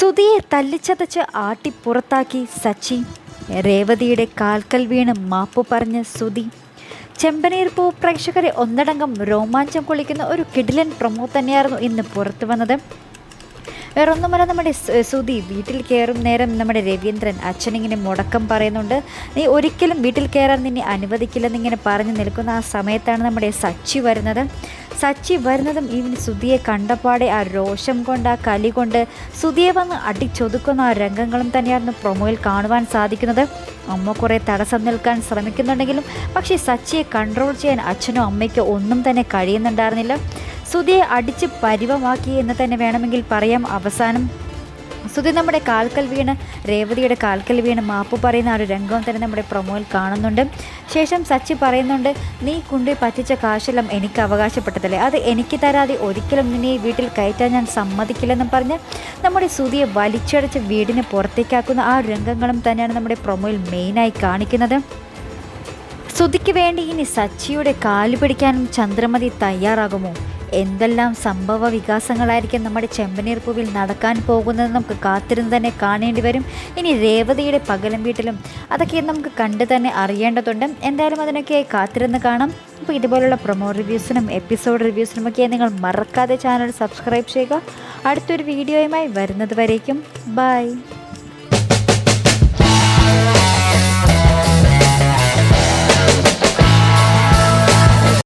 സുധിയെ തല്ലിച്ചതച്ച് ആട്ടി പുറത്താക്കി സച്ചി. രേവതിയുടെ കാൽക്കൽ വീണ് മാപ്പ് പറഞ്ഞ് സുധി. ചെമ്പനീർ പൂ പ്രേക്ഷകരെ ഒന്നടങ്കം രോമാഞ്ചം കൊള്ളിക്കുന്ന ഒരു കിടിലൻ പ്രമോ തന്നെയായിരുന്നു ഇന്ന് പുറത്തു വന്നത്. വേറൊന്നുമല്ല നമ്മുടെ സു- സുധി വീട്ടിൽ കയറും നേരം നമ്മുടെ രവീന്ദ്രൻ അച്ഛനിങ്ങനെ മുടക്കം പറയുന്നുണ്ട്. നീ ഒരിക്കലും വീട്ടിൽ കയറാൻ നിന്നെ അനുവദിക്കില്ലെന്നിങ്ങനെ പറഞ്ഞു നിൽക്കുന്ന ആ സമയത്താണ് നമ്മുടെ സച്ചി വരുന്നത്. സച്ചി വരുന്നതും ഇവൻ സുധിയെ കണ്ടപാടെ ആ രോഷം കൊണ്ട് ആ കലി കൊണ്ട് സുധിയെ വന്ന് അടിച്ചൊതുക്കുന്ന ആ രംഗങ്ങളും തന്നെയായിരുന്നു പ്രൊമോയിൽ കാണുവാൻ സാധിക്കുന്നത്. അമ്മ കുറേ തടസ്സം നിൽക്കാൻ ശ്രമിക്കുന്നുണ്ടെങ്കിലും പക്ഷേ സച്ചിയെ കൺട്രോൾ ചെയ്യാൻ അച്ഛനോ അമ്മയ്ക്കോ ഒന്നും തന്നെ കഴിയുന്നുണ്ടായിരുന്നില്ല. സുധിയെ അടിച്ച് പരിവമാക്കി എന്ന് തന്നെ വേണമെങ്കിൽ പറയാം അവസാനം. സുധി നമ്മുടെ കാൽക്കൽ വീണ് രേവതിയുടെ കാൽക്കൽ വീണ് മാപ്പ് പറയുന്ന ആ ഒരു രംഗം തന്നെ നമ്മുടെ പ്രൊമോയിൽ കാണുന്നുണ്ട്. ശേഷം സച്ചി പറയുന്നുണ്ട് നീ കൊണ്ടുപോയി പറ്റിച്ച കാശെല്ലാം എനിക്ക് അവകാശപ്പെട്ടതല്ലേ? അത് എനിക്ക് തരാതെ ഒരിക്കലും നിന്നെ വീട്ടിൽ കയറ്റാൻ ഞാൻ സമ്മതിക്കില്ലെന്നും പറഞ്ഞ് നമ്മുടെ സുധിയെ വലിച്ചടച്ച് വീടിന് പുറത്തേക്കാക്കുന്ന ആ രംഗങ്ങളും തന്നെയാണ് നമ്മുടെ പ്രൊമോയിൽ മെയിനായി കാണിക്കുന്നത്. സുധിക്ക് വേണ്ടി ഇനി സച്ചിയുടെ കാൽ പിടിക്കാനും ചന്ദ്രമതി തയ്യാറാകുമോ? എന്തെല്ലാം സംഭവ വികാസങ്ങളായിരിക്കും നമ്മുടെ ചെമ്പനീർ പൂവിൽ നടക്കാൻ പോകുന്നത് നമുക്ക് കാത്തിരുന്ന് തന്നെ കാണേണ്ടി വരും. ഇനി രേവതിയുടെ പകലും വീട്ടിലും അതൊക്കെ നമുക്ക് കണ്ടു തന്നെ അറിയേണ്ടതുണ്ട്. എന്തായാലും അതിനൊക്കെ കാത്തിരുന്ന് കാണാം. അപ്പോൾ ഇതുപോലുള്ള പ്രൊമോ റിവ്യൂസിനും എപ്പിസോഡ് റിവ്യൂസിനും ഒക്കെ നിങ്ങൾ മറക്കാതെ ചാനൽ സബ്സ്ക്രൈബ് ചെയ്യുക. അടുത്തൊരു വീഡിയോയുമായി വരുന്നത് വരേക്കും. ബൈ